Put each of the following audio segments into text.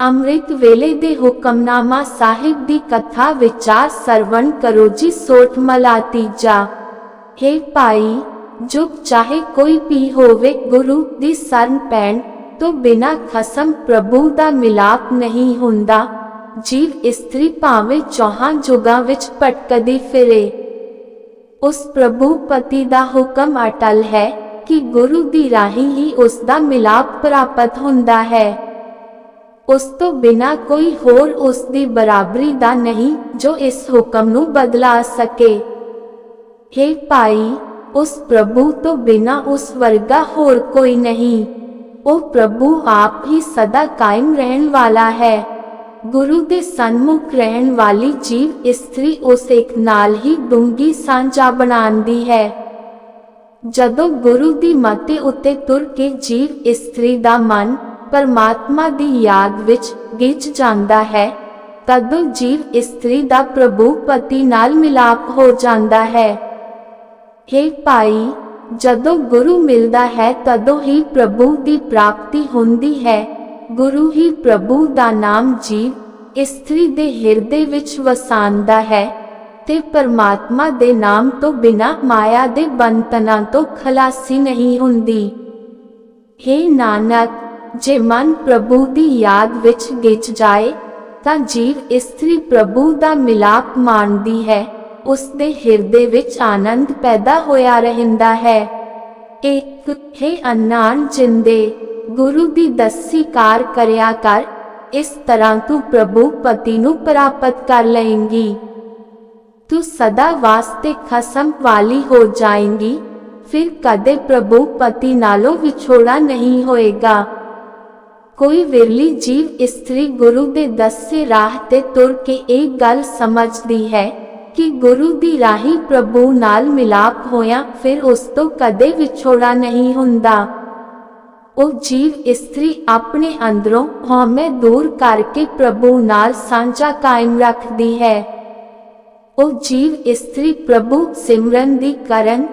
ਅੰਮ੍ਰਿਤ ਵੇਲੇ ਦੇ ਹੁਕਮਨਾਮਾ ਸਾਹਿਬ ਦੀ ਕਥਾ ਵਿਚਾਰ ਸਰਵਣ ਕਰੋ ਜੀ ਸੋਟ ਮਲਾਤੀ ਤੀਜਾ। ਹੇ ਭਾਈ ਜੋ ਚਾਹੇ ਕੋਈ ਵੀ ਹੋਵੇ ਗੁਰੂ ਦੀ ਸ਼ਰਨ ਪੈਣ ਤੋਂ ਬਿਨਾ ਖਸਮ ਪ੍ਰਭੂ ਦਾ ਮਿਲਾਪ ਨਹੀਂ ਹੁੰਦਾ। ਜੀਵ ਇਸਤਰੀ ਭਾਵੇਂ ਚੌਹਾਂ ਜੁਗਾਂ ਵਿੱਚ ਭਟਕਦੀ ਫਿਰੇ। ਉਸ ਪ੍ਰਭੂ ਪਤੀ ਦਾ ਹੁਕਮ ਅਟਲ ਹੈ ਕਿ ਗੁਰੂ ਦੀ ਰਾਹੀਂ ਹੀ ਉਸ ਦਾ ਮਿਲਾਪ ਪ੍ਰਾਪਤ ਹੁੰਦਾ ਹੈ। ਉਸ ਤੋਂ ਬਿਨਾ ਕੋਈ ਹੋਰ ਉਸ ਦੀ ਬਰਾਬਰੀ ਦਾ ਨਹੀਂ ਜੋ ਇਸ ਹੁਕਮ ਨੂੰ ਬਦਲਾ ਸਕੇ। हे ਭਾਈ, ਉਸ ਪ੍ਰਭੂ ਤੋਂ ਬਿਨਾ ਉਸ ਵਰਗਾ ਹੋਰ ਕੋਈ ਨਹੀਂ। ਉਹ ਪ੍ਰਭੂ ਆਪ ਹੀ ਸਦਾ ਕਾਇਮ ਰਹਿਣ ਵਾਲਾ ਹੈ। ਗੁਰੂ ਦੇ ਸਨਮੁਖ ਰਹਿਣ ਵਾਲੀ ਜੀਵ ਇਸਤਰੀ ਉਸ ਇੱਕ ਨਾਲ ਹੀ ਡੂੰਗੀ ਸਾਂਝਾ ਬਣਾਉਂਦੀ ਹੈ। ਜਦੋਂ ਗੁਰੂ ਦੀ ਮਤੇ ਉੱਤੇ ਤੁਰ ਕੇ ਜੀਵ ਇਸਤਰੀ ਦਾ ਮਨ ਪਰਮਾਤਮਾ ਦੀ ਯਾਦ ਵਿੱਚ ਗਿੱਜ ਜਾਂਦਾ ਹੈ, ਤਦੋਂ ਜੀਵ ਇਸਤਰੀ ਦਾ ਪ੍ਰਭੂ ਪਤੀ ਨਾਲ ਮਿਲਾਪ ਹੋ ਜਾਂਦਾ ਹੈ। ਹੇ ਭਾਈ, ਜਦੋਂ ਗੁਰੂ ਮਿਲਦਾ ਹੈ, ਤਦੋਂ ਹੀ ਪ੍ਰਭੂ ਦੀ ਪ੍ਰਾਪਤੀ ਹੁੰਦੀ ਹੈ। ਗੁਰੂ ਹੀ ਪ੍ਰਭੂ ਦਾ ਨਾਮ ਜੀਵ ਇਸਤਰੀ ਦੇ ਹਿਰਦੇ ਵਿੱਚ ਵਸਾਉਂਦਾ ਹੈ ਤੇ ਪਰਮਾਤਮਾ ਦੇ ਨਾਮ ਤੋਂ ਬਿਨਾ ਮਾਇਆ ਦੇ ਬੰਧਨਾਂ ਤੋਂ ਖਲਾਸੀ ਨਹੀਂ ਹੁੰਦੀ। ਹੇ ਨਾਨਕ ਜੇ ਮਨ ਪ੍ਰਭੂ ਦੀ ਯਾਦ ਵਿੱਚ ਗਿੱਜ ਜਾਏ, ਤਾਂ ਜੀਵ ਇਸਤਰੀ ਪ੍ਰਭੂ ਦਾ ਮਿਲਾਪ ਮਾਣਦੀ ਹੈ। ਉਸ ਦੇ ਹਿਰਦੇ ਵਿੱਚ ਆਨੰਦ ਪੈਦਾ ਹੋਇਆ ਰਹਿੰਦਾ ਹੈ। ਇੱਕ ਹੈ ਅਨਾਨ ਜਿੰਦੇ, ਗੁਰੂ ਦੀ ਦਸੀ ਕਾਰ ਕਰਿਆ ਕਰ, ਇਸ ਤਰ੍ਹਾਂ ਤੂੰ ਪ੍ਰਭੂ ਪਤੀ ਨੂੰ ਪ੍ਰਾਪਤ ਕਰ ਲਏਂਗੀ। ਤੂੰ ਸਦਾ ਵਾਸਤੇ ਖਸਮ ਵਾਲੀ ਹੋ ਜਾਏਂਗੀ, ਫਿਰ ਕਦੇ ਪ੍ਰਭੂ ਪਤੀ ਨਾਲੋਂ ਵਿਛੋੜਾ ਨਹੀਂ ਹੋਏਗਾ। ਕੋਈ ਵਿਰਲੀ ਜੀਵ ਇਸਤਰੀ ਗੁਰੂ ਦੇ ਦੱਸੇ ਰਾਹ ਤੇ ਤੁਰ ਕੇ ਇਹ ਗੱਲ ਸਮਝਦੀ ਹੈ ਕਿ ਗੁਰੂ ਦੀ ਰਾਹੀ ਪ੍ਰਭੂ ਨਾਲ ਮਿਲਾਪ ਹੋਇਆ ਫਿਰ ਉਸ ਤੋਂ ਕਦੇ ਵਿਛੋੜਾ ਨਹੀਂ ਹੁੰਦਾ ਉਹ ਜੀਵ ਇਸਤਰੀ ਆਪਣੇ ਅੰਦਰੋਂ ਹਉਮੈ ਦੂਰ ਕਰਕੇ ਪ੍ਰਭੂ ਨਾਲ ਸਾਂਝਾ ਕਾਇਮ ਰੱਖਦੀ ਹੈ ਉਹ ਜੀਵ ਇਸਤਰੀ ਪ੍ਰਭੂ ਸਿਮਰਨ ਦੀ ਕਰਨ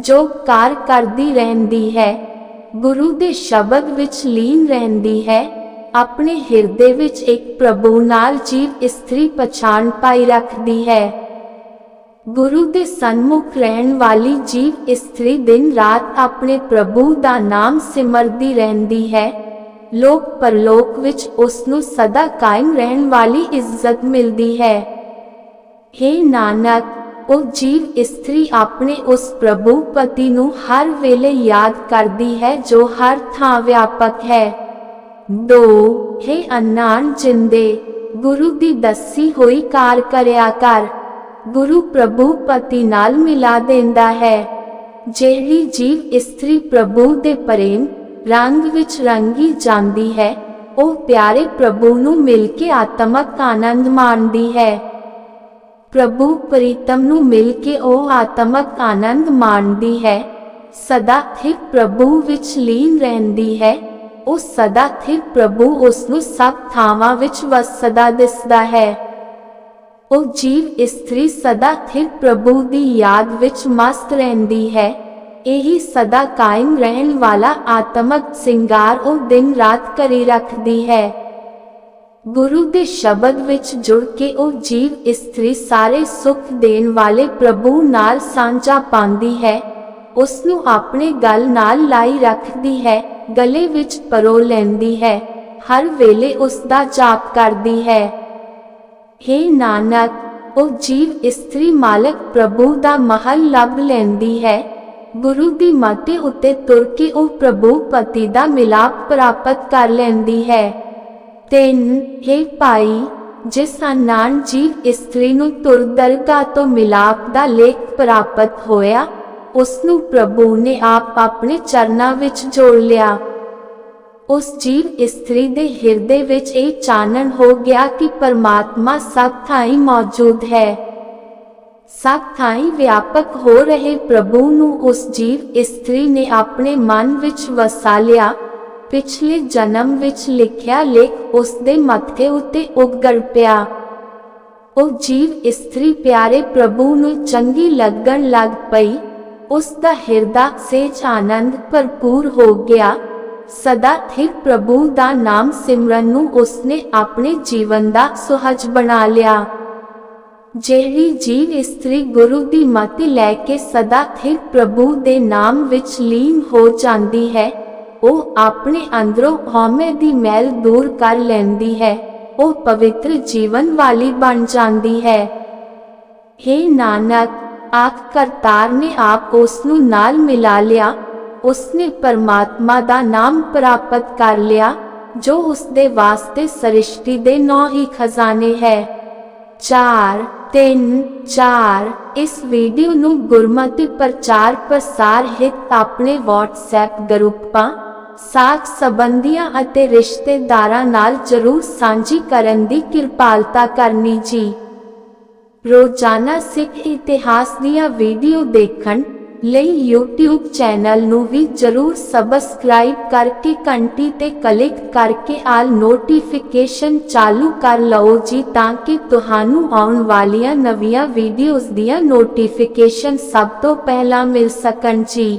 ਜੋ ਕਾਰ ਕਰਦੀ ਰਹਿੰਦੀ ਹੈ ਗੁਰੂ ਦੇ ਸ਼ਬਦ ਵਿੱਚ ਲੀਨ ਰਹਿੰਦੀ ਹੈ, ਆਪਣੇ ਹਿਰਦੇ ਵਿੱਚ ਇੱਕ ਪ੍ਰਭੂ ਨਾਲ ਜੀਵ ਇਸਤਰੀ ਪਛਾਣ ਪਾਈ ਰੱਖਦੀ ਹੈ। ਗੁਰੂ ਦੇ ਸਨਮੁਖ ਰਹਿਣ ਵਾਲੀ ਜੀਵ ਇਸਤਰੀ ਦਿਨ ਰਾਤ ਆਪਣੇ ਪ੍ਰਭੂ ਦਾ ਨਾਮ ਸਿਮਰਦੀ ਰਹਿੰਦੀ ਹੈ। ਲੋਕ ਪਰਲੋਕ ਵਿੱਚ ਉਸ ਨੂੰ ਸਦਾ ਕਾਇਮ ਰਹਿਣ ਵਾਲੀ ਇੱਜ਼ਤ ਮਿਲਦੀ ਹੈ। हे ਨਾਨਕ ਉਹ ਜੀਵ ਇਸਤਰੀ ਆਪਣੇ ਉਸ ਪ੍ਰਭੂ ਪਤੀ ਨੂੰ ਹਰ ਵੇਲੇ ਯਾਦ ਕਰਦੀ ਹੈ ਜੋ ਹਰ ਥਾਂ ਵਿਆਪਕ ਹੈ। ਦੋ, ਹੈ ਅਨਾਨ ਜਿੰਦੇ, ਗੁਰੂ ਦੀ ਦੱਸੀ ਹੋਈ ਕਾਰ ਕਰਿਆ ਕਰ। ਗੁਰੂ ਪ੍ਰਭੂ ਪਤੀ ਨਾਲ ਮਿਲਾ ਦਿੰਦਾ ਹੈ। ਜਿਹੜੀ ਜੀਵ ਇਸਤਰੀ ਪ੍ਰਭੂ ਦੇ ਪ੍ਰੇਮ ਰੰਗ ਵਿੱਚ ਰੰਗੀ ਜਾਂਦੀ ਹੈ, ਉਹ ਪਿਆਰੇ ਪ੍ਰਭੂ ਨੂੰ ਮਿਲ ਕੇ ਆਤਮਕ ਆਨੰਦ ਮਾਣਦੀ ਹੈ। ਪ੍ਰਭੂ ਪ੍ਰੀਤਮ ਨੂੰ ਮਿਲ ਕੇ ਉਹ ਆਤਮਕ ਆਨੰਦ ਮਾਣਦੀ ਹੈ। ਸਦਾ ਸਥਿਰ ਪ੍ਰਭੂ ਵਿੱਚ ਲੀਨ ਰਹਿੰਦੀ ਹੈ। ਉਹ ਸਦਾ ਸਥਿਰ ਪ੍ਰਭੂ ਉਸ ਨੂੰ ਸਭ ਥਾਵਾਂ ਵਿੱਚ ਵਸਦਾ ਦਿਸਦਾ ਹੈ। ਉਹ ਜੀਵ ਇਸਤਰੀ ਸਦਾ ਸਥਿਰ ਪ੍ਰਭੂ ਦੀ ਯਾਦ ਵਿੱਚ ਮਸਤ ਰਹਿੰਦੀ ਹੈ। ਇਹੀ ਸਦਾ ਕਾਇਮ ਰਹਿਣ ਵਾਲਾ ਆਤਮਕ ਸਿੰਗਾਰ ਉਹ ਦਿਨ ਰਾਤ ਕਰੀ ਰੱਖਦੀ ਹੈ। ਗੁਰੂ ਦੇ ਸ਼ਬਦ ਵਿੱਚ ਜੁੜ ਕੇ ਉਹ ਜੀਵ ਇਸਤਰੀ ਸਾਰੇ ਸੁੱਖ ਦੇਣ ਵਾਲੇ ਪ੍ਰਭੂ ਨਾਲ ਸਾਂਝਾ ਪਾਉਂਦੀ ਹੈ ਉਸ ਨੂੰ ਆਪਣੇ ਗੱਲ ਨਾਲ ਲਾਈ ਰੱਖਦੀ ਹੈ, ਗਲੇ ਵਿੱਚ ਪਰੋ ਲੈਂਦੀ ਹੈ, ਹਰ ਵੇਲੇ ਉਸ ਦਾ ਜਾਪ ਕਰਦੀ ਹੈ। हे ਨਾਨਕ, ਉਹ ਜੀਵ ਇਸਤਰੀ ਮਾਲਕ ਪ੍ਰਭੂ ਦਾ ਮਹਲ ਲੱਭ ਲੈਂਦੀ ਹੈ। ਗੁਰੂ ਦੀ ਮਤੇ ਉੱਤੇ ਤੁਰ ਕੇ ਉਹ ਪ੍ਰਭੂ ਪਤੀ ਦਾ ਮਿਲਾਪ ਪ੍ਰਾਪਤ ਕਰ ਲੈਂਦੀ ਹੈ। ਤਿੰਨ, ਹੇ ਭਾਈ, ਜਿਸ ਅਨਾਨ ਜੀਵ ਇਸਤਰੀ ਨੂੰ ਤੁਰ ਤੋਂ ਮਿਲਾਪ ਦਾ ਲੇਖ ਪ੍ਰਾਪਤ ਹੋਇਆ, ਉਸ ਨੂੰ ਪ੍ਰਭੂ ਨੇ ਆਪ ਆਪਣੇ ਚਰਨਾਂ ਵਿੱਚ ਜੋੜ ਲਿਆ। ਉਸ ਜੀਵ ਇਸਤਰੀ ਦੇ ਹਿਰਦੇ ਵਿੱਚ ਇਹ ਚਾਨਣ ਹੋ ਗਿਆ ਕਿ ਪਰਮਾਤਮਾ ਸਭ ਥਾਈ ਮੌਜੂਦ ਹੈ। ਸਭ ਥਾਈ ਵਿਆਪਕ ਹੋ ਰਹੇ ਪ੍ਰਭੂ ਨੂੰ ਉਸ ਜੀਵ ਇਸਤਰੀ ਨੇ ਆਪਣੇ ਮਨ ਵਿੱਚ ਵਸਾ ਲਿਆ। ਪਿਛਲੇ ਜਨਮ ਵਿੱਚ ਲਿਖਿਆ ਲੇਖ ਉਸ ਦੇ ਮੱਥੇ ਉੱਤੇ ਉਗੜ ਪਿਆ। ਉਹ ਜੀਵ ਇਸਤਰੀ ਪਿਆਰੇ ਪ੍ਰਭੂ ਨੂੰ ਚੰਗੀ ਲੱਗਣ ਲੱਗ ਪਈ। ਉਸ ਦਾ ਹਿਰਦਾ ਸੇਜ ਆਨੰਦ ਭਰਪੂਰ ਹੋ ਗਿਆ। ਸਦਾ ਥਿਰ ਪ੍ਰਭੂ ਦਾ ਨਾਮ ਸਿਮਰਨ ਨੂੰ ਉਸਨੇ ਆਪਣੇ ਜੀਵਨ ਦਾ ਸੁਹਜ ਬਣਾ ਲਿਆ। ਜਿਹੜੀ ਜੀਵ ਇਸਤਰੀ ਗੁਰੂ ਦੀ ਮਤ ਲੈ ਕੇ ਸਦਾ ਥਿਰ ਪ੍ਰਭੂ ਦੇ ਨਾਮ ਵਿੱਚ ਲੀਨ ਹੋ ਜਾਂਦੀ ਹੈ ਉਹ ਆਪਣੇ ਅੰਦਰੋਂ ਹਉਮੈ ਦੀ ਮੈਲ ਦੂਰ ਕਰ ਲੈਂਦੀ ਹੈ। ਉਹ ਪਵਿੱਤਰ ਜੀਵਨ ਵਾਲੀ ਬਣ ਜਾਂਦੀ ਹੈ। हे ਨਾਨਕ, ਆਖ ਕਰਤਾਰ ਨੇ ਆਪ ਉਸ ਨੂੰ ਨਾਲ ਮਿਲਾ ਲਿਆ। ਉਸਨੇ ਪਰਮਾਤਮਾ ਦਾ ਨਾਮ ਪ੍ਰਾਪਤ ਕਰ ਲਿਆ, ਜੋ ਉਸ ਦੇ ਵਾਸਤੇ ਸ੍ਰਿਸ਼ਟੀ ਦੇ ਨੌ ਹੀ ਖਜ਼ਾਨੇ ਹੈ। 4 3 4 ਇਸ ਵੀਡੀਓ ਨੂੰ ਗੁਰਮਤਿ ਪ੍ਰਚਾਰ ਪ੍ਰਸਾਰ ਹਿਤ ਆਪਣੇ WhatsApp ਗਰੁੱਪਾਂ ਸਾਕ ਸੰਬੰਧੀਆਂ ਅਤੇ ਰਿਸ਼ਤੇਦਾਰਾਂ ਨਾਲ ਜਰੂਰ ਸਾਂਝੀ ਕਰਨ ਦੀ ਕਿਰਪਾਲਤਾ ਕਰਨੀ ਜੀ। ਰੋਜ਼ਾਨਾ ਸਿੱਖ ਇਤਿਹਾਸ ਦੀਆਂ ਵੀਡੀਓ ਦੇਖਣ ਲਈ YouTube ਚੈਨਲ ਨੂੰ ਵੀ ਜਰੂਰ ਸਬਸਕ੍ਰਾਈਬ ਕਰਕੇ ਘੰਟੀ ਤੇ ਕਲਿੱਕ ਕਰਕੇ ਆਲ ਨੋਟੀਫਿਕੇਸ਼ਨ ਚਾਲੂ ਕਰ ਲਓ ਜੀ ਤਾਂ ਕਿ ਤੁਹਾਨੂੰ ਆਉਣ ਵਾਲੀਆਂ ਨਵੀਆਂ ਵੀਡੀਓਜ਼ ਦੀਆਂ ਨੋਟੀਫਿਕੇਸ਼ਨ ਸਭ ਤੋਂ ਪਹਿਲਾਂ ਮਿਲ ਸਕਣ ਜੀ।